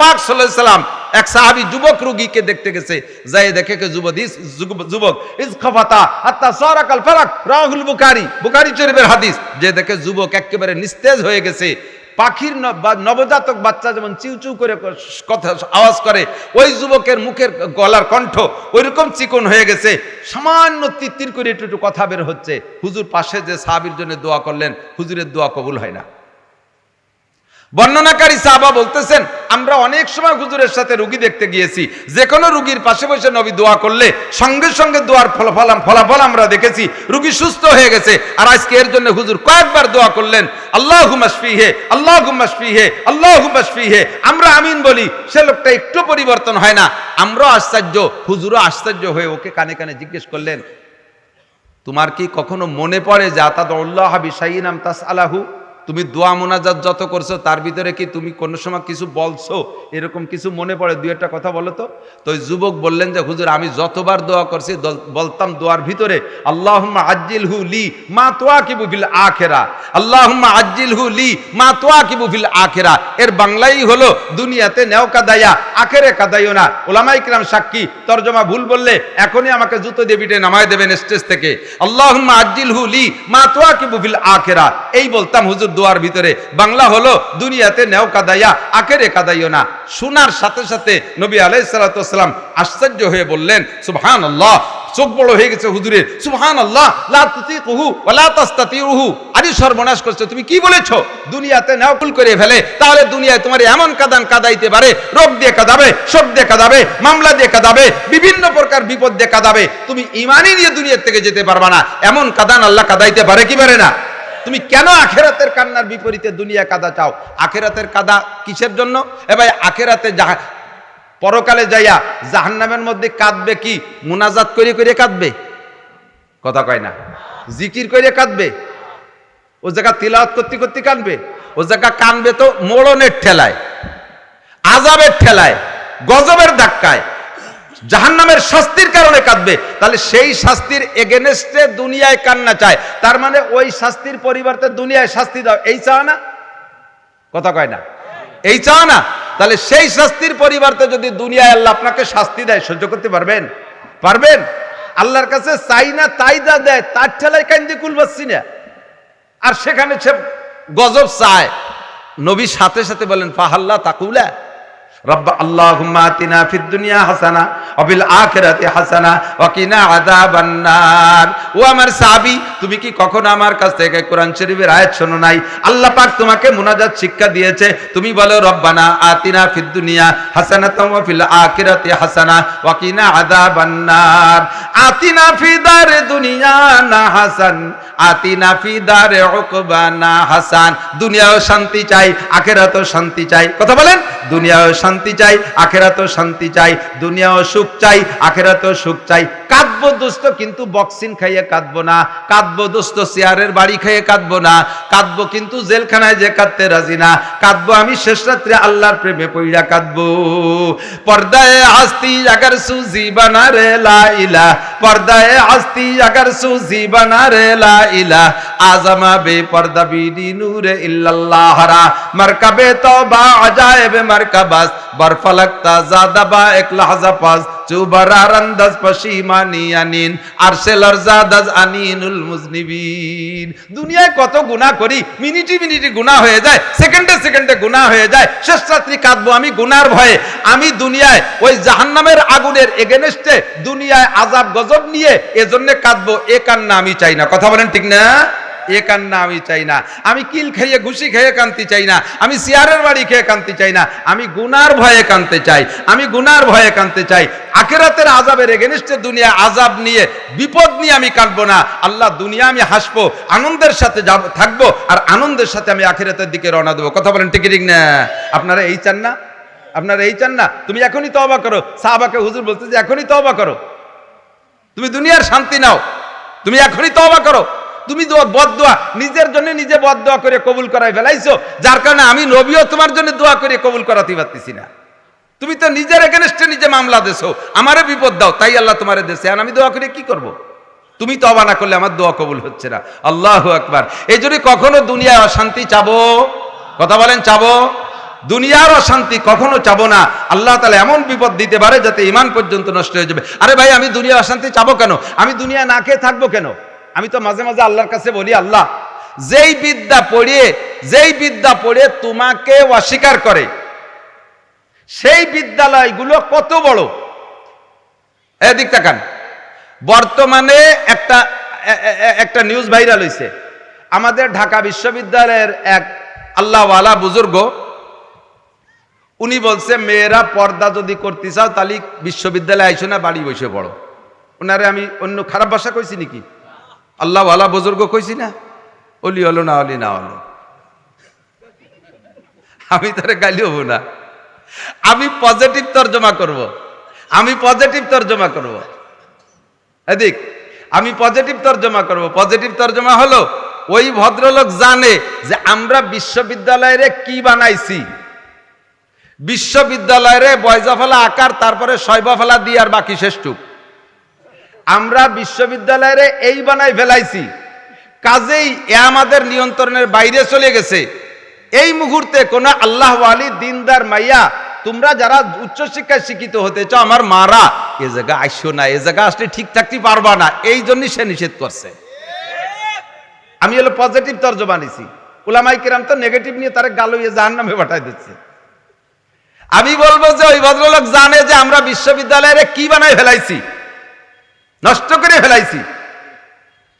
পাক সাল্লাম এক সাহাবী যুবক রোগীকে দেখতে গেছে। যাই দেখে কে যুবক যুবক ইসখাফাতা হাত্তা সারাকাল ফারাক, রাহুল বুখারী বুখারী শরীফের হাদিস। যে দেখে যুবক একেবারে নিস্তেজ হয়ে গেছে। পাখির নবজাতক বাচ্চা যেমন চিউচিউ করে কথা আওয়াজ করে, ওই যুবকের মুখের গলার কণ্ঠ ওইরকম চিকন হয়ে গেছে। সামান্য তিত্তির করে একটু একটু কথা বের হচ্ছে। হুজুর পাশে যে সাহাবির জন্য দোয়া করলেন, হুজুরের দোয়া কবুল হয় না। বর্ণনাকারী সাহাবা বলতেছেন, আমরা অনেক সময় হুজুরের সাথে রুগী দেখতে গিয়েছি। যে কোনো রুগীর পাশে বসে নবী দোয়া করলে সঙ্গে সঙ্গে দোয়ার ফলাফল ফলাফল আমরা দেখেছি। রুগী সুস্থ হয়ে গেছে। আর আজকে এর জন্য হুজুর কয়েকবার দোয়া করলেন আল্লাহ হুমাশফি হে আল্লাহ হুমাশফি হে আল্লাহ হুমাশফি হে আমরা আমিন বলি, সে লোকটা একটু পরিবর্তন হয় না। আমরাও আশ্চর্য, হুজুরও আশ্চর্য হয়ে ওকে কানে কানে জিজ্ঞেস করলেন, তোমার কি কখনো মনে পড়ে যে আতাদুল্লাহ বিশাইনাম তাস আলাহু তুমি দোয়া মোনাজাত যত করছ, তার ভিতরে কি তুমি কোনো সময় কিছু বলছো? এরকম কিছু মনে পড়ে? দুই একটা কথা বলো তো। তো যুবক বললেন যে, হুজুর, আমি যতবার দোয়া করছি বলতাম দোয়ার ভিতরে আল্লাহ আজ্জিল হু লি মা তোয়া কি বুফিল আখেরা আল্লাহ আজ্জিল হু লি মা তোয়া কি বুফিল আখেরা। এর বাংলাই হলো, দুনিয়াতে নেও কাদাইয়া, আখেরে কাদাইও না। ওলামাই কিরাম সাক্ষী, তর্জমা ভুল বললে, এখনই আমাকে জুতো দিয়ে পিঠে নামায় দেবেন স্টেজ থেকে। আল্লাহ আজ্জিল হু লি মা তোয়া কি বুফিল আখেরা। এই বলতাম, হুজুর দোয়ার ভিতরে। বাংলা হলো দুনিয়াতে নেও কাদাইয়া আখেরে কাদাইও না। শোনার সাথে সাথে নবী আলাই সালাতাম আশ্চর্য হয়ে বললেন সুবহান আল্লাহ চোখ বড় হয়ে গেছে হুজুরের। সুবহান আল্লাহ লা তুতিকুহু ওয়া লা আরে সর্বনাশ করছ, তুমি কি বলেছ? দুনিয়াতে নাওকুল করে ফেলে, তাহলে দুনিয়ায় তোমার এমন কাদান কাদাইতে পারে, রোগ দিয়ে কাদাবে, শোক দিয়ে কাদাবে, মামলা দিয়ে কাদাবে, বিভিন্ন প্রকার বিপদ দিয়ে কাদাবে। তুমি ইমানই নিয়ে দুনিয়ার থেকে যেতে পারবা না। এমন কাদান আল্লাহ কাদাইতে পারে কি পারে না? তুমি কেন আখেরাতের কান্নার বিপরীতে দুনিয়া কাদা চাও? আখেরাতের কাদা কিসের জন্য? এ ভাই, আখেরাতে যাহা পরকালে যাইয়া জাহান্নামের মধ্যে কাঁদবে কি? মুনাজাত করে করে কাঁদবে? কথা কয় না। জিকির করে কাঁদবে? ও জায়গা তিলাওয়াত করতে করতে কাঁদবে? ও জায়গা কানবে তো মোড়নের ঠেলায় আজাবের ঠেলায়, গজবের ধাক্কায়। জাহান্নামের শাস্তির কারণে কাঁদবে। তাহলে সেই শাস্তির এগেনেস্টে দুনিয়ায় কান্না চায়। তার মানে ওই শাস্তির পরিবর্তে দুনিয়ায় শাস্তি দাও। এই চাও না? কথা কয় না? এই চাও না? তাহলে সেই শাস্তির পরিবর্তে যদি দুনিয়ায় আল্লাহ আপনাকে শাস্তি দেয়, সহ্য করতে পারবেন? পারবেন? আল্লাহর কাছে চাই না, তাই যা দেয়, তার ঠেলায় কান্দি কুল পাচ্ছি না। আর সেখানে সে গজব চায়। নবী সাথে সাথে বলেন, ফাহাল্লা তাকুলা। রব্ব দুনিয়া ও তুমি কি কখনো আমার কাছ থেকে কোরআন শরীফের আয়াত শোনো নাই? আল্লাহ পাক তোমাকে মুনাজাত শিক্ষা দিয়েছে। তুমি বলো, রব্বানা আতিনা ফিদ দুনিয়া ওয়া ফিল আখিরাতি হাসানা ওয়া কিনা আযাবান নার আতিনা ফি দারে দুনিয়া না হাসান, আতিনা ফি দারে উকবানা হাসান। দুনিয়াও শান্তি চাই, আখেরাতেও শান্তি চাই। কথা বলেন, দুনিয়াও শান্তি চাই, আখেরাতেও শান্তি চাই, দুনিয়াও সুখ চাই, আখেরাতেও সুখ চাই। কাঁদবো দোস্ত কিন্তু বক্সিন খাইয়ে কাঁদবো না। কাঁদবো দোস্ত চেয়ারের বাড়ি খাইয়ে কাঁদবো না। কাঁদবো কিন্তু জেলখানায় যে কাঁদতে রাজি না। কাঁদবো আমি শেষ রাত্রে আল্লাহর প্রেমে পইড়া কাঁদবো। পর্দায় হাস্তি আগার সুজি বানা রে লা ইলা পর্দায় আস্তি আগার সুজি বানা রে লা ইলা আজমা বে পর্দা বিডি নূরে ইল্লাল্লাহ রা মারকাবে তওবা আজায়েবে মারকাবাস। বরফলক তাজা দাবা এক লাহজা পাস চুবারার আন্দাজ পশিমানি আনিন আরসেলার জাদাজ আনিনুল মুজনিবিন। দুনিয়ায় কত গুনাহ করি, মিনিটি মিনিটি গুনাহ হয়ে যায়, সেকেন্ডে সেকেন্ডে গুনাহ হয়ে যায়, শেষ রাত্রি কাঁদবো আমি গুনার ভয়ে। আমি দুনিয়ায় ওই জাহান্নামের আগুনের এগেনেস্টে দুনিয়ায় আজাব গজব নিয়ে এজন্য কাঁদবো, এ কান্না আমি চাই না। কথা বলেন ঠিক না? এ কান্না আমি চাই না। আমি কিল খেয়ে ঘুষি খেয়ে কানতে চাই না। আমি সিয়ারের বাড়ি খেয়ে কানতে চাই না। আমি গুনার ভয়ে কানতে চাই। আমি গুনার ভয়ে কানতে চাই। আখেরাতের আজাবের এগেনিস্টে দুনিয়া আজাব নিয়ে, বিপদ নিয়ে আমি কাঁদবো না। আল্লাহ দুনিয়া আমি হাসবো, আনন্দের সাথে যাব, থাকব, আর আনন্দের সাথে আমি আখেরাতের দিকে রওনা দেবো। কথা বলেন ঠিক না? আপনারা এই চান না? আপনারা এই চান না? তুমি এখনই তওবা করো। সাহাবাকে হুজুর বলতে যে এখনই তওবা করো। তুমি দুনিয়ার শান্তি নাও। তুমি এখনই তওবা করো। তুমি বদ দোয়া, নিজের জন্য নিজে বদ দোয়া করে কবুল করাই ফেলাইছো, যার কারণে আমি নবীও তোমার জন্য দোয়া করে কবুল করাতে পারতেছি না। তুমি তো নিজের এগেনস্টে নিজে মামলা দেছো, আমারে বিপদ দাও, তাই আল্লাহ তোমারে দেশে আর আমি দোয়া করে কি করব। তুমি তবা না করলে আমার দোয়া কবুল হচ্ছে না। আল্লাহ একবার এই জন্য কখনো দুনিয়ায় অশান্তি চাবো? কথা বলেন, চাবো? দুনিয়ার অশান্তি কখনো চাবো না। আল্লাহ তালা এমন বিপদ দিতে পারে যাতে ইমান পর্যন্ত নষ্ট হয়ে যাবে। আরে ভাই, আমি দুনিয়া অশান্তি চাবো কেন? আমি দুনিয়া না খেয়ে থাকব কেন? আমি তো মাঝে মাঝে আল্লাহর কাছে বলি, আল্লাহ, যেই বিদ্যা পড়িয়ে, যেই বিদ্যা পড়ে তোমাকে অস্বীকার করে, সেই বিদ্যালয়গুলো কত বড়? এদিক তাকান। বর্তমানে একটা একটা নিউজ ভাইরাল হয়েছে আমাদের ঢাকা বিশ্ববিদ্যালয়ের এক আল্লাহওয়ালা বুজুর্গ, উনি বলছে, মেয়েরা পর্দা যদি করতে চাও, তাহলে বিশ্ববিদ্যালয়ে আইসো না, বাড়ি বসে পড়ো। ওনারে আমি অন্য খারাপ ভাষা কইছি নাকি? আল্লাহওয়ালা বুজুর্গ কইছি না? অলি হলো না অলি না হলো। আমি তারে গালি হব না। আমি পজিটিভ তর্জমা করব। আমি পজিটিভ তর্জমা করব। এদিক, আমি পজিটিভ তর্জমা করব। পজিটিভ তর্জমা হলো, ওই ভদ্রলোক জানে যে আমরা বিশ্ববিদ্যালয়ে কি বানাইছি। বিশ্ববিদ্যালয়ে বয়জাফলা আকার, তারপরে শৈবাফলা দিয়ে আর বাকি শেষটুক আমরা বিশ্ববিদ্যালয়ে এই বানাই ফেলাইছি। কাজেই এ আমাদের নিয়ন্ত্রণের বাইরে চলে গেছে। এই মুহূর্তে কোন আল্লাহ আলী দিনদার মাইয়া, তোমরা যারা উচ্চশিক্ষায় শিক্ষিত হতে চাও, আমার মারা, এ জায়গা আইসো না, এ জায়গা আসলে ঠিক থাকতে পারবা না, এই জন্যই সে নিষেধ করছে। আমি হলো পজিটিভ তর্জমা নিছি। ওলামাই কিরাম তো নেগেটিভ নিয়ে তারা গালইয়ে জাহান নামে পাঠাই দিচ্ছে। আমি বলব যে ওই ভদ্রলোক জানে যে আমরা বিশ্ববিদ্যালয়ে কি বানাই ফেলাইছি। নষ্ট করে ফেলাইছি।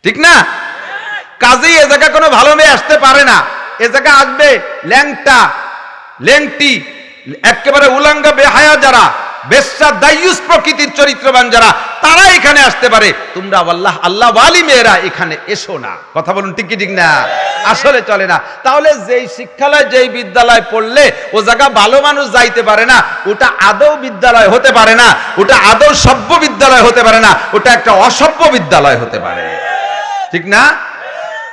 ঠিক না? কাজেই এ জায়গা কোনো ভালো মেয়ে আসতে পারে না। এ জায়গা আসবে ল্যাংটা, ল্যাংটি, একেবারে উলাঙ্গা বেহায়া যারা। বেশ্যা দায়ুস প্রকৃতির চরিত্রবান যারা তারা এখানে আসতে পারে। তোমরা আল্লাহ আল্লাহ ওয়ালি মেয়েরা এখানে এসো না। কথা বলুন ঠিক ঠিক না? আসলে চলে না। তাহলে যেই শিক্ষালয়, যেই বিদ্যালয় পড়লে ও জায়গা ভালো মানুষ যাইতে পারে না, ওটা আদৌ বিদ্যালয় হতে পারে না, ওটা আদৌ সভ্য বিদ্যালয় হতে পারে না, ওটা একটা অসভ্য বিদ্যালয় হতে পারে। ঠিক না?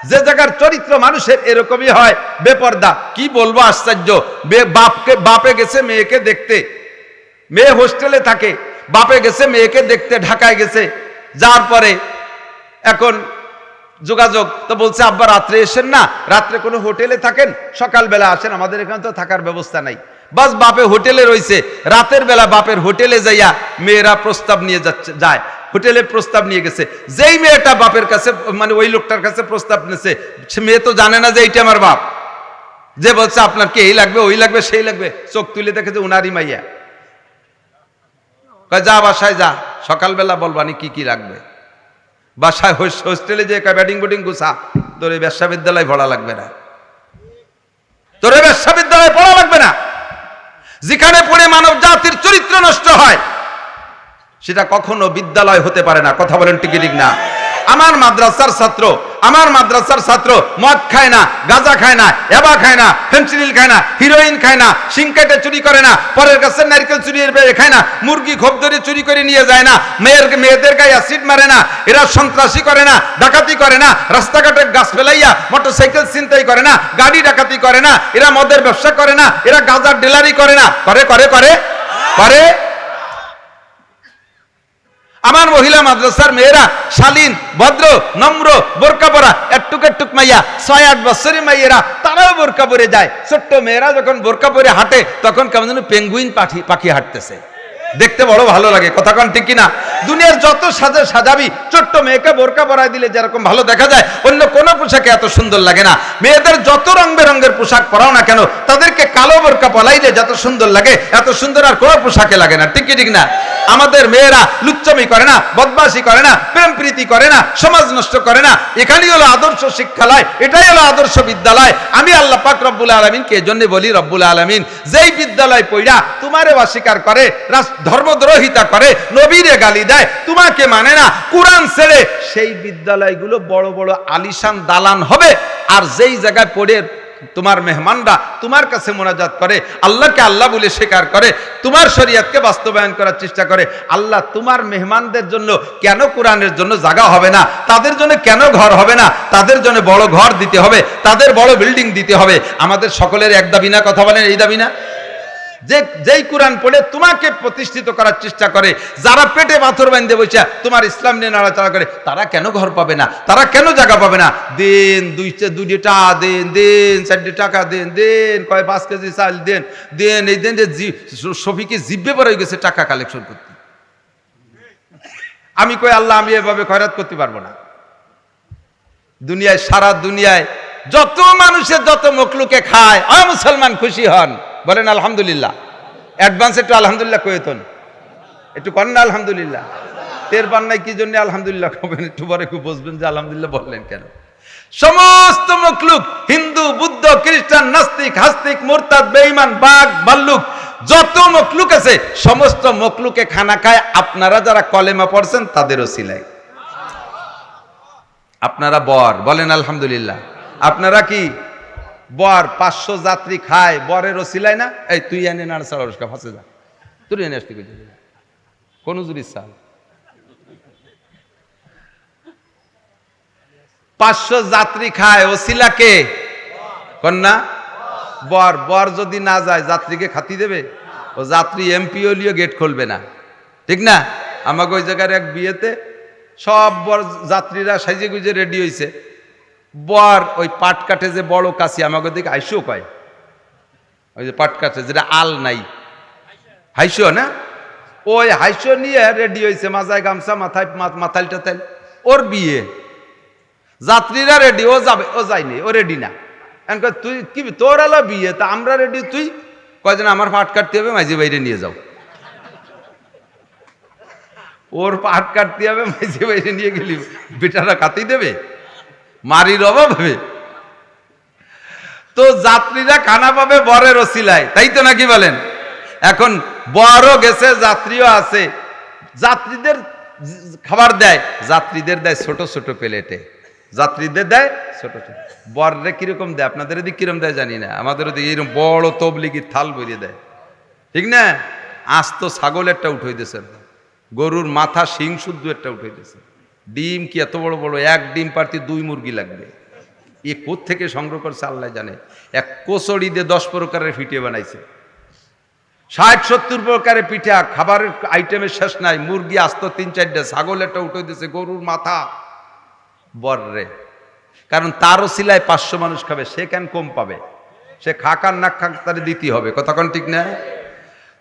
যে জায়গার চরিত্র মানুষের এরকমই হয়, বেপর্দা। কি বলব আশ্চর্য? বাপকে বাপে গেছে, মেয়েকে দেখতে। মেয়ে হোস্টেলে থাকে, বাপে গেছে, মেয়েকে দেখতে ঢাকায় গেছে, যার পরে এখন যোগাযোগ তো বলছে, আব্বা, রাত্রে এসেন না, রাত্রে কোনো হোটেলে থাকেন, সকালবেলা আসেন, আমাদের এখানে তো থাকার ব্যবস্থা নাই। বাস বাপে হোটেলে রইছে, রাতের বেলা বাপের হোটেলে যাইয়া মেয়েরা প্রস্তাব নিয়ে যাচ্ছে, যায়, হোটেলে প্রস্তাব নিয়ে গেছে। যেই মেয়েটা বাপের কাছে মানে ওই লোকটার কাছে প্রস্তাব নিয়েছে সে মেয়ে তো জানে না যে এইটা আমার বাপ। যে বলছে, আপনার কি এই লাগবে, ওই লাগবে, সেই লাগবে? চোখ তুলে দেখেছে উনারই মাইয়া। কয়, যা বাসায় যা, সকালবেলা বলবানি কি কি লাগবে। বাসায় হোস- হোস্টেলে যে ব্যাটিং বুটিং গুছা, তোর এই ব্যবসা বিদ্যালয় পড়া লাগবে না। তোর এই ব্যবসা বিদ্যালয় পড়া লাগবে না। যেখানে পড়ে মানব জাতির চরিত্র নষ্ট হয়, সেটা কখনো বিদ্যালয় হতে পারে না। কথা বলেন টিকি ঠিক না? আমার মাদ্রাসার ছাত্র, আমার মাদ্রাসার ছাত্র মদ খায় না, গাঁজা খায় না, এবা খায় না ফেন্সিডিল খায় না, হিরোইন খায় না সিংকেটে চুরি করে না, পরের কাছে নারকেল চুরি খায় না, মুরগি খোপ ধরে চুরি করে নিয়ে যায় না, মেয়ের মেয়েদের গায়ে অ্যাসিড মারে না, এরা সন্ত্রাসী করে না, ডাকাতি করে না, রাস্তাঘাটে গাছ ফেলাইয়া মোটরসাইকেল ছিনতাই করে না, গাড়ি ডাকাতি করে না, এরা মদের ব্যবসা করে না, এরা গাঁজার ডিলারি করে না, করে করে করে করে আমার মহিলা মাদ্রাসার মেয়েরা শালীন, ভদ্র, নম্র, বোরকা পরা, একটুক একটুক মাইয়া, ছয় আট বছরের মাইয়েরা, তারাও বোরকা পরে যায়। ছোট্ট মেয়েরা যখন বোরকা পরে হাঁটে, তখন কেমন যেন পেঙ্গুইন পাখি পাখি হাঁটতেছে। দেখতে বড় ভালো লাগে। কথা কন ঠিক কিনা? দুনিয়ার যত সাজা সাজাবি, ছোট্ট মেয়েকে বোরকা পরায় দিলে যেরকম ভালো দেখা যায়, অন্য কোনো পোশাকে এত সুন্দর লাগে না। মেয়েদের যত রং বেরঙের পোশাক পরাও না কেন, তাদেরকে কালো বোরকা পলাইলে যত সুন্দর লাগে, এত সুন্দর আর কোনো পোশাকে লাগে না। ঠিক কি, ঠিক না? আমাদের মেয়েরা লুচ্চমি করে না, বদমাশি করে না, প্রেম প্রীতি করে না, সমাজ নষ্ট করে না। এখানেই হলো আদর্শ শিক্ষালয়, এটাই হলো আদর্শ বিদ্যালয়। আমি আল্লাহ পাক রব্বুল আলমিনকে এজন্য বলি রব্বুল আলমিন, যেই বিদ্যালয় পইরা তোমারে অস্বীকার করে রাস- ধর্মদ্রোহিতা করে, নবীরে গালি দেয়, তোমাকে মানে না, কোরআন ছেড়ে সেই বিদ্যালয়গুলো বড় বড় আলিশান দালান হবে। আর যেই জায়গায় পড়ে তোমার মেহমানরা, তোমার কাছে মোনাজাত করে, আল্লাহকে আল্লাহ বলে স্বীকার করে, তোমার শরীয়তকে বাস্তবায়ন করার চেষ্টা করে, আল্লাহ তোমার মেহমানদের জন্য কেন কোরআনের জন্য জায়গা হবে না? তাদের জন্য কেন ঘর হবে না? তাদের জন্য বড় ঘর দিতে হবে, তাদের বড় বিল্ডিং দিতে হবে। আমাদের সকলের এক দাবি না? কথা বলেন, এই দাবি না? যে, যেই কোরআন পড়ে তোমাকে প্রতিষ্ঠিত করার চেষ্টা করে, যারা পেটে পাথর বান্ধে বসে তোমার ইসলাম নিয়ে নাড়াচাড়া করে, তারা কেন ঘর পাবে না? তারা কেন জায়গা পাবে না? দেন, দুই দুইটি টাকা দেন দেন চারটি টাকা দেন দেন, কয় পাঁচ কেজি চাল দেন দেন, এই দেন যে শফিকে জিব্বে পরে গেছে টাকা কালেকশন করতে। আমি কই, আল্লাহ, আমি এভাবে খয়রাত করতে পারব না। দুনিয়ায়, সারা দুনিয়ায় যত মানুষের যত মকলুকে খায় আ মুসলমান খুশি হন। বলেন, আলহামদুলিল্লাহ। অ্যাডভান্স একটু আলহামদুলিল্লাহ কয়েতন একটু করেন না, আলহামদুলিল্লাহ। টের পান নাই, কি জন্য আলহামদুলিল্লাহ কবেন? একটু পরে একটু বুঝবেন যে, আলহামদুলিল্লাহ বললেন কেন? সমস্ত মকলুক হিন্দু, বুদ্ধ, খ্রিস্টান, নাস্তিক, হাস্তিক, মোরতাদ, বেঈমান, বাঘ, ভাল্লুক, যত মকলুক আছে, সমস্ত মকলুকে খানা খায়। আপনারা যারা কলেমা পড়ছেন, তাদেরও সিলাই। আপনারা বর, বলেন, আলহামদুলিল্লাহ। আপনারা কি বর পাঁচশো যাত্রী খায়, বরের ওসিলাই না? এই, তুই এনে না সাড়া ফাঁসে যা। তুই এনে আসতে গেছিস কোন জুরি সাল পাঁচশো যাত্রী খায় ওসিলাকে কন্যা? বর। বর যদি না যায়, যাত্রীকে খাতি দেবে? ও যাত্রী এমপি হলিও গেট খুলবে না। ঠিক না? আমাকে ওই জায়গার এক বিয়েতে সব বর যাত্রীরা সাইজে গুজে রেডি হয়েছে বর, ওই পাট কাঠে যে বড় কাশি, আমাকে দিকে আইসো কয়। ওই যে পাট কাঠে, যেটা আল নাই। হাইসো না? ওই হাইসো নিয়ে রেডি হয়েছে মাথায় গামছা, মাথায় মাথাল টাথাল ওর বিয়ে। যাত্রীরা রেডি, ও যাবে, ও যায়নি ও রেডি না। এখন তুই কি তোর আলো বিয়ে? তা আমরা রেডি, তুই? কয়জন আমার পাট কাটতে হবে, মাঝে বাইরে নিয়ে যাও। ওর পাট কাটতে হবে, মাঝে বাইরে নিয়ে গেলি। বেটারা কাতেই দেবে? মারির অভাব। হবে তো যাত্রীরা খানা পাবে বরের ওসিলায়, তাই তো নাকি বলেন? এখন বরও গেছে, যাত্রীও আছে। যাত্রীদের খাবার দেয়, যাত্রীদের দেয় ছোট ছোট প্লেটে। যাত্রীদের দেয় ছোট ছোট। বররে কীরকম দেয়? আপনাদের এদিকে কীরকম দেয় জানি না। আমাদের ওদিকে এরকম বড় তবলিগি থাল বইয়ে দেয়। ঠিক না? আজ তো ছাগল একটা উঠে দিয়েছে গরুর মাথা শিং শুদ্ধ একটা উঠে দিয়েছে। ডিম কি এত বড় বড়? এক ডিম পারতে দুই মুরগি লাগবে। এ থেকে সংগ্রহ করছে আল্লাহ জানে। এক কোচড়ি দিয়ে দশ প্রকারের ফিটিয়ে বানাইছে। ষাট, সত্তর প্রকারের পিঠা খাবারের আইটেমের শেষ নাই। মুরগি আস্ত তিন, চারটে ছাগল একটা উঠে দিয়েছে, গরুর মাথা। বর্রে। কারণ তারও সিলায় পাঁচশো মানুষ খাবে, সে কেন কম পাবে? সে খাকার না খাক তারে দিতে হবে। কতক্ষণ ঠিক না?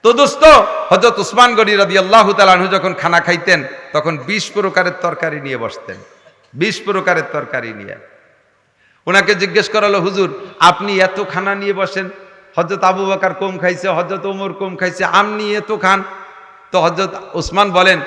তো দোস্ত হজরত উসমান গনি রাদি আল্লাহ তালু যখন খানা খাইতেন, তখন বিশ প্রকারের তরকারি নিয়ে বসতেন। বিশ প্রকারের তরকারি নিয়ে। ওনাকে জিজ্ঞেস করালো, হুজুর, আপনি এত খানা নিয়ে বসেন? হজরত আবু বাকার কম খাইছে হজরত ওমর কম খাইছে, আপনি এত খান? তো হজরত ওসমান বলেন,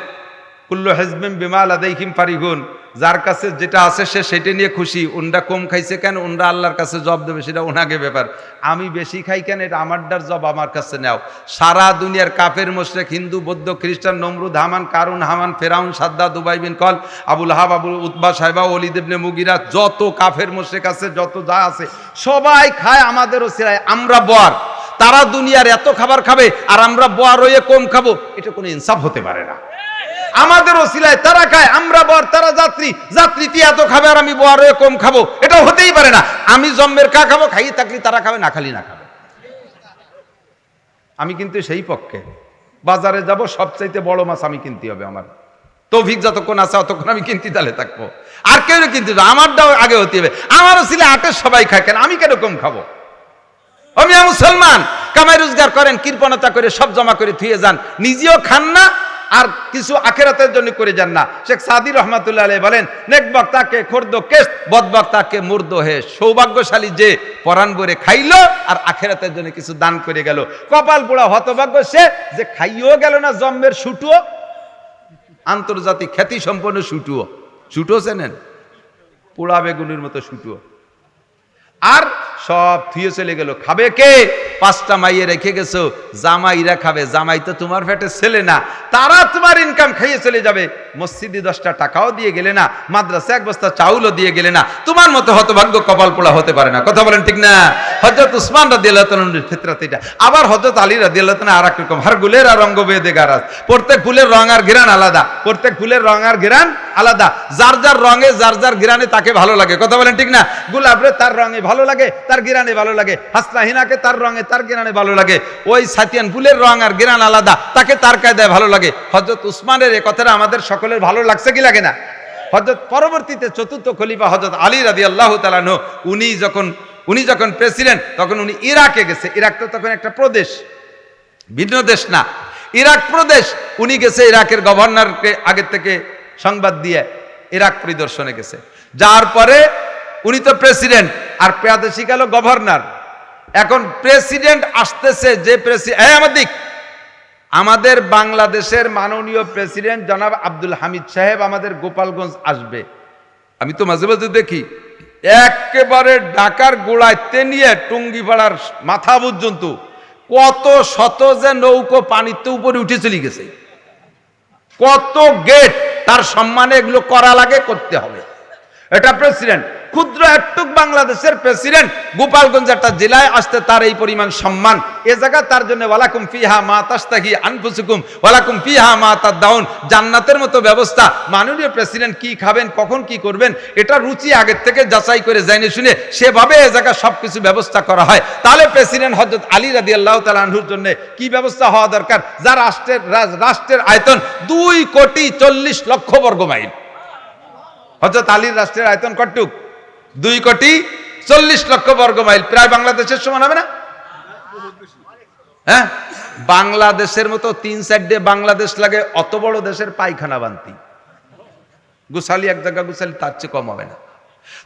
কুল্লু হেজমেম বিমাল আদাইহিম ফারিগুন যার কাছে যেটা আছে সে সেটা নিয়ে খুশি। উনরা কম খাইছে কেন? উনরা আল্লাহর কাছে জব দেবে, সেটা ওনাকে ব্যাপার। আমি বেশি খাই কেন? এটা আমারটার জব আমার কাছে নেও। সারা দুনিয়ার কাফের, মোশরেক, হিন্দু, বৌদ্ধ, খ্রিস্টান, নমরুদ, হামান, কারুন, হামান, ফেরাউন, সাদ্দা, দুবাই বিন কল, আবুল হাব, আবুল উতবা সাহেবা অলি দেবনে মুগিরা, যত কাফের, মোশরেক আছে, যত যা আছে, সবাই খায় আমাদেরও সিরায়। আমরা বর তারা দুনিয়ার এত খাবার খাবে, আর আমরা বর হয়ে কম খাব। এটা কোনো ইনসাফ হতে পারে না। আমাদের ওসিলায় তারা খায়, আমরা বর, তারা যাত্রী। যাত্রীতে এত খাবে আর আমি বর কম খাব। এটা হতেই পারে না। আমি জন্মের কা খাব খাই থাকলে তারা খাবে, না খালি না খাবে। আমি কিন্তু সেই পক্ষে। বাজারে যাব, সবচাইতে বড় মাছ আমি কিনতে হবে আমার। তৌফিক যতক্ষণ আছে ততক্ষণ আমি কিনতে তাহলে থাকব। আর কেউ কিনতে আমারটাও আগে হতে হবে। আমারও ছিল আটের সবাই খায়, কেন আমি কেন কম খাব? আমি মুসলমান, কামাই রোজগার করেন, কৃপণতা করে সব জমা করে থুয়ে যান। নিজেও খান না আর কিছু আখেরাতের জন্য করে যান না। শেখ সাদি রহমাতুল্লাহ আলাইহি বলেন, নেক বক্তাকে খোর্দ কেস, বদ বক্তাকে মুর্দ হে। সৌভাগ্যশালী যে পরাণ ভরে খাইলো আর আখেরাতের জন্য কিছু দান করে গেল। কপাল পোড়া হতভাগ্য সে যে খাইও গেল না জন্মের শুটুও আন্তর্জাতিক খ্যাতি সম্পন্ন শুটুও শুটুও চেনেন? পোড়া বেগুনের মতো শুটুও আর সব থুয়ে চলে গেল। খাবে কে? পাঁচটা মাইয়ে রেখে গেছো জামাইরা খাবে জামাই তো তোমার পেটে ছেলে না, তারা তোমার ইনকাম খাইয়ে চলে যাবে। মসজিদে দশটা টাকাও দিয়ে গেলে না, মাদ্রাসা এক বস্তা চাউলও দিয়ে গেলে না, তোমার মতো হতভাগ্য কপাল পোড়া হতে পারে না। কথা বলেন ঠিক না? হজরত উসমান রাদি আল্লাহ ক্ষেত্রে এটা। আবার হজরত আলী রাদি আল্লাহ আর এক রকম হার গুলের আর রঙ্গ বেদে গারাজ। প্রত্যেক ফুলের রং আর ঘিরান আলাদা, প্রত্যেক ফুলের রং আর ঘিরান আলাদা। যার যার রঙে, যার যার ঘিরানে তাকে ভালো লাগে। কথা বলেন ঠিক না? গুলাবরে তার রঙে ভালো লাগে, তার গিরানে ভালো লাগে। হাসনাহিনাকে তার রঙে তার গেরানে ভালো লাগে। ওই সাতিয়ান ফুলের রং আর গেরান আলাদা, তাকে তার কায়দায় ভালো লাগে। হজরত উসমানের এ কথাটা আমাদের সকলের ভালো লাগছে কি লাগে না? হজরত পরবর্তীতে চতুর্থ খলিফা হজরত আলী রাদি আল্লাহ তালানো উনি যখন উনি যখন প্রেসিডেন্ট তখন উনি ইরাকে গেছে। ইরাক তো তখন একটা প্রদেশ, ভিন্ন দেশ না। ইরাক প্রদেশ, উনি গেছে ইরাকের গভর্নরকে আগের থেকে সংবাদ দিয়ে ইরাক পরিদর্শনে গেছে। যার পরে উনি তো প্রেসিডেন্ট আর প্রাদেশিক গেল গভর্নর। এখন প্রেসিডেন্ট আসতেছে, যে প্রেসিডেন্ট আমার দিক। আমাদের বাংলাদেশের মাননীয় প্রেসিডেন্ট জনাব আব্দুল হামিদ সাহেব আমাদের গোপালগঞ্জ আসবে। আমি তো মাঝে মাঝে দেখি, একেবারে ঢাকার গোড়ায় তেনিয়ে টুঙ্গিপাড়ার মাথা পর্যন্ত কত শত যে নৌকো পানিতে উপরে উঠে চলে গেছে। কত গেট তার সম্মানে এগুলো করা লাগে, করতে হবে। এটা প্রেসিডেন্ট। ক্ষুদ্র একটুক বাংলাদেশের প্রেসিডেন্ট গোপালগঞ্জ একটা জেলায় আসতে তার এই পরিমাণ সম্মান। এ জায়গা তার জন্য ওয়ালাকুম ফিহা মা তাস্তাহি আনফুসুকুম, ওয়ালাকুম ফিহা মা তার দাউন জান্নাতের মতো ব্যবস্থা। মাননীয় প্রেসিডেন্ট কি খাবেন, কখন কি করবেন, এটা রুচি আগের থেকে যাচাই করে যায়নি শুনে সেভাবে এ জায়গা সবকিছু ব্যবস্থা করা হয়। তাহলে প্রেসিডেন্ট হজরত আলী রাদি আল্লাহ তালাহুর জন্য কি ব্যবস্থা হওয়া দরকার? যা রাষ্ট্রের রাষ্ট্রের আয়তন দুই কোটি চল্লিশ লক্ষ বর্গ মাইল। হজরত আলীর রাষ্ট্রের আয়তন কটুক দুই কোটি চল্লিশ লক্ষ বর্গ মাইল। প্রায় বাংলাদেশের সমান হবে না? হ্যাঁ? বাংলাদেশের মতো তিন সাইডে বাংলাদেশ লাগে, অত বড় দেশের পায়খানা বান্তি। গুসালি এক জায়গা গুসালি তার চেয়ে কম হবে না।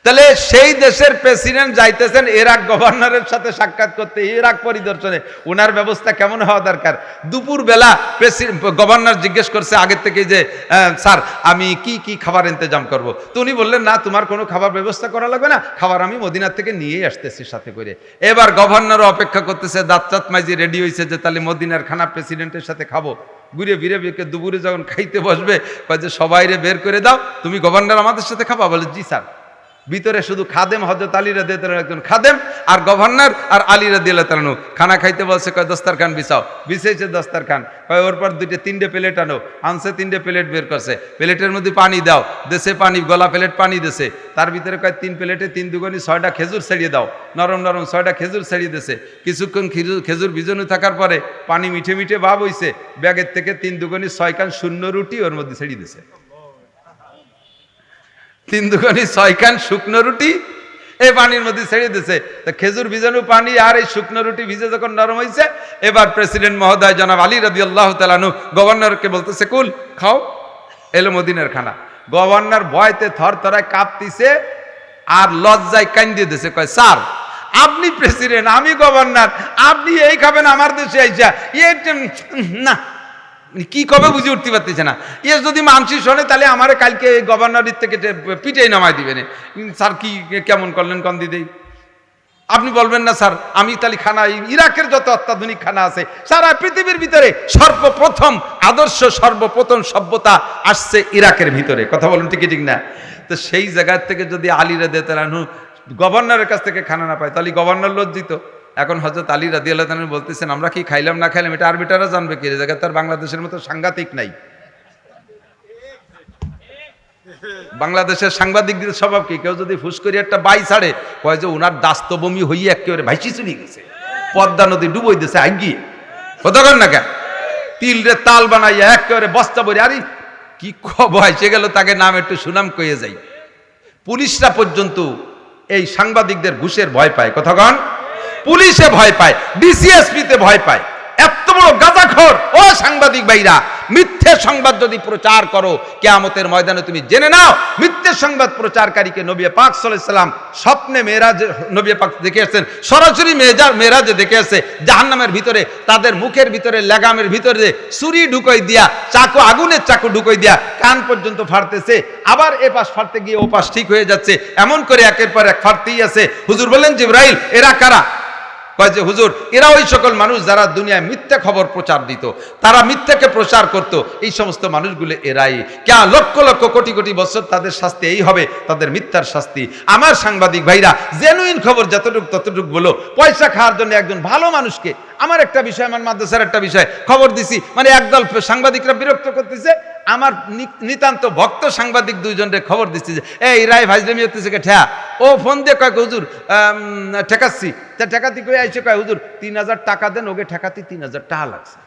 তাহলে সেই দেশের প্রেসিডেন্ট যাইতেছেন ইরাক গভর্নরের সাথে সাক্ষাৎ করতে, ইরাক পরিদর্শনে। ওনার ব্যবস্থা কেমন হওয়া দরকার? দুপুর বেলা গভর্নর জিজ্ঞেস করছে আগের থেকে যে স্যার, আমি কি কি খাবার ইন্তজাম করব? তো উনি বললেন, না, তোমার কোনো খাবার ব্যবস্থা করা লাগবে না। খাবার আমি মদিনার থেকে নিয়েই আসতেছি সাথে করে। এবার গভর্নর অপেক্ষা করতেছে, দাঁত চাত মাইজি রেডি হয়েছে যে তাহলে মদিনার খানা প্রেসিডেন্টের সাথে খাব। ঘুরে ফিরে বেকে দুপুরে যখন খাইতে বসবে যে, সবাইরে বের করে দাও, তুমি গভর্নর আমাদের সাথে খাবা? বলে, জি, স্যার। ভিতরে শুধু খাদেম হজরত আলী রাদি একজন খাদেম আর গভর্নর আর আলী রাদি তালানু খানা খাইতে বলছে, কয় দস্তার খান বিছাও। বিছাইছে দস্তার খান কয় ওর পর দুইটা, তিনটে প্লেট আনো। আনছে, তিনটে প্লেট বের করছে। প্লেটের মধ্যে পানি দাও, দেশে পানি, গলা প্লেট পানি দেশে। তার ভিতরে কয়, তিন প্লেটে তিন দুগুনি ছয়টা খেজুর ছেড়িয়ে দাও। নরম নরম ছয়টা খেজুর ছেড়িয়ে দেছে কিছুক্ষণ খেজুর খেজুর বিজনু থাকার পরে পানি মিঠে মিঠে ভাব হইছে। ব্যাগের থেকে তিন দুগুনি ছয় কান শূন্য রুটি ওর মধ্যে ছেড়িয়ে দিছে। তিন দুখানি ছয় খান শুকনো রুটি এই পানির মধ্যে ছেড়ে দিছে। তা খেজুর ভিজানো পানি আর এই শুকনো রুটি ভিজে যখন নরম হয়েছে এবার প্রেসিডেন্ট মহোদয় জনাব আলী রাদি আল্লাহ তালানু গভর্নরকে বলতেছে, কুল, খাও। এলো মদিনের খানা। গভর্নর ভয়তে থর থরায় কাঁপতিছে আর লজ্জায় কান্দিয়ে দিছে, কয়, স্যার, আপনি প্রেসিডেন্ট, আমি গভর্নর, আপনি এই খাবেন আমার দেশে আইসা। ইয়ে না কি কবে বুঝে উঠতে পারতেছে না। ইয়ে যদি মানসি শোনে তাহলে আমার কালকে গভর্নরের থেকে পিটেই নামাই দিবেন স্যার কি, কেমন করলেন কম দিদি? আপনি বলবেন না, স্যার। আমি তাহলে খানা, ইরাকের যত অত্যাধুনিক খানা আছে, সারা পৃথিবীর ভিতরে সর্বপ্রথম আদর্শ, সর্বপ্রথম সভ্যতা আসছে ইরাকের ভিতরে। কথা বলুন ঠিকই ঠিক না? তো সেই জায়গার থেকে যদি আলীরা দে তারানু গভর্নরের কাছ থেকে খানা না পায়, তাহলে গভর্নর লজ্জিত। এখন হজরত আলী রাদি আল্লাহ বলতেছেন, আমরা কি খাইলাম, না খাইলাম, এটা আরবিটারা জানবে কি? এই জায়গায় তার বাংলাদেশের মতো সাংঘাতিক নাই। বাংলাদেশের সাংবাদিকদের স্বভাব কি? কেউ যদি ফুস করে একটা বাই ছাড়ে, কয় যে ওনার দাস্ত বমি হইয়ে একেবারে ভাইসি চলে গেছে, পদ্মা নদী ডুবই দিছে আগিয়ে কতক্ষণ না কেন? তিল রে তাল বানাইয়া একেবারে বস্তা বই আরে কি খবর? হয়েছে গেল, তাকে নাম একটু সুনাম কয়ে যাই। পুলিশরা পর্যন্ত এই সাংবাদিকদের ঘুষের ভয় পায়। কতক্ষণ পুলিশে ভয় পায় ডিসিএসপিতে ভয় পায়। এত বড় গাজাখর। ও সাংবাদিক ভাইরা, মিথ্যে সংবাদ যদি প্রচার করো, কেয়ামতের ময়দানে তুমি জেনে নাও, মিথ্যে সংবাদ প্রচারকারীকে নবী পাক সাল্লাম স্বপ্নে মেয়েরাজ, নবী পাক দেখে আসছেন সরাসরি মেয়েজা, মেয়েরাজে দেখে আসছে জাহান্নামের ভিতরে, তাদের মুখের ভিতরে, লাগামের ভিতরে ছুরি ঢুকই দিয়া, চাকু, আগুনের চাকু ঢুকই দিয়া, কান পর্যন্ত ফাড়তেছে, আবার এ পাশ ফাড়তে গিয়ে ও পাশ ঠিক হয়ে যাচ্ছে, এমন করে একের পর এক ফাড়তেই আছে। হুজুর বললেন, জিব্রাইল, এরা কারা? কয় যে, হুজুর এরা ওই সকল মানুষ যারা দুনিয়ায় মিথ্যা খবর প্রচার দিত, তারা মিথ্যাকে প্রচার করত, এই সমস্ত মানুষগুলো এরাই। কে লক্ষ লক্ষ কোটি কোটি বছর তাদের শাস্তি এই হবে, তাদের মিথ্যার শাস্তি। আমার সাংবাদিক ভাইরা জেনুইন খবর যতটুকু ততটুকু বলো, পয়সা খাওয়ার জন্য একজন ভালো মানুষকে, আমার একটা বিষয়, আমার মাদ্রাসার একটা বিষয়, খবর দিছি মানে একদল সাংবাদিকরা বিরক্ত করতেছে আমার নিতান্ত ভক্ত সাংবাদিক দুইজনরে খবর দিচ্ছি যে, এই রায় ভাইজলামি হতেছে কে? ঠেয়া। ও ফোন দিয়ে কয়, হুজুর ঠেকাচ্ছি। তা ঠেকাতি কয়ে আইসে কয়, হুজুর, তিন হাজার টাকা দেন, ওকে ঠেকাতি তিন হাজার টাকা লাগছে।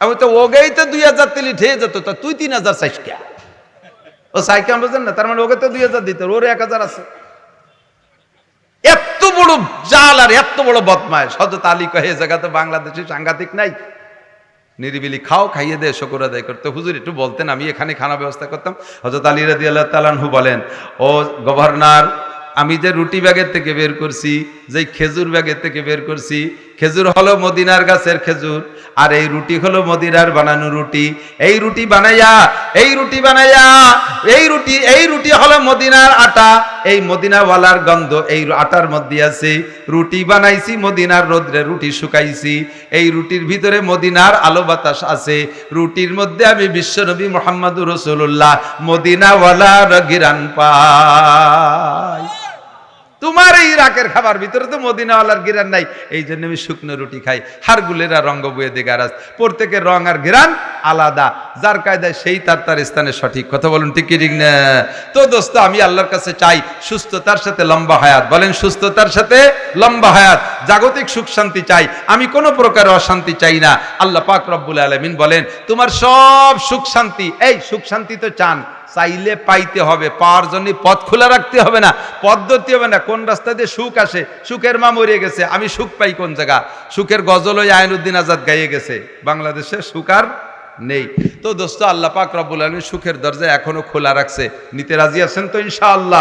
আমি তো ওগেই তো দুই হাজার তেলি ঠেয়ে যেত। তা তুই তিন হাজার চাইস কে? ও সাইকেল বোঝেন না, তার মানে ওকে তো দুই হাজার দিতে ওর এক হাজার আছে। এত বড় জাল আর এত বড় বদমায় সদত আলী এ জায়গা তো বাংলাদেশে সাংঘাতিক নাই নিরিবিলি খাও, খাইয়ে দেয় শকর আদায় করতে হুজুর একটু বলতেন, আমি এখানে খানা ব্যবস্থা করতাম। হজরত আলী রাদি আল্লাহ তালানহু বলেন, ও গভর্নর, আমি যে রুটি ব্যাগের থেকে বের করছি যে খেজুর ব্যাগের থেকে বের করছি খেজুর হলো মদিনার গাছের খেজুর, আর এই রুটি হলো মদিনার বানানো রুটি। এই রুটি বানাইয়া, এই রুটি বানাইয়া, এই রুটি এই রুটি হলো মদিনার আটা। এই মদিনাওয়ালার গন্ধ, এই আটার মধ্যে আছে, রুটি বানাইছি, মদিনার রোদ্রে রুটি শুকাইছি। এই রুটির ভিতরে মদিনার আলো বাতাস আছে। রুটির মধ্যে আমি বিশ্বনবী মোহাম্মদুর রসুল্লাহ মদিনাওয়ালার গিরান পাই। তোমার এই ইরাকের খাবার ভিতরে তো মদিনাওয়ালার গিরান নাই। এই জন্য আমি শুকনো রুটি খাই। হারগুলেরা রঙ্গ বয়ে দে গারাজ প্রত্যেকের রং আর গিরান আলাদা। যার কায়দায় সেই তার তার স্থানে সঠিক। কথা বলুন, ঠিক ঠিক না? তো দোস্ত, আমি আল্লাহর কাছে চাই সুস্থতার সাথে লম্বা হায়াত। বলেন, সুস্থতার সাথে লম্বা হায়াত। জাগতিক সুখ শান্তি চাই। আমি কোনো প্রকার অশান্তি চাই না। আল্লাহ পাক রব্বুল আলমিন বলেন, তোমার সব সুখ শান্তি, এই সুখ শান্তি তো চান। চাইলে পাইতে হবে, পাওয়ার জন্য পথ খোলা রাখতে হবে না পদ্ধতি হবে না, কোন রাস্তা দিয়ে সুখ আসে, সুখের মা মরিয়ে গেছে, আমি সুখ পাই কোন জায়গা? সুখের গজল ওই আইনুদ্দিন আজাদ গাইয়ে গেছে, বাংলাদেশে সুখ আর নেই। তো দোস্ত, আল্লাহ পাক রব্বুল আলমী সুখের দরজা এখনও খোলা রাখছে, নিতে রাজি আছেন তো ইনশাআল্লাহ?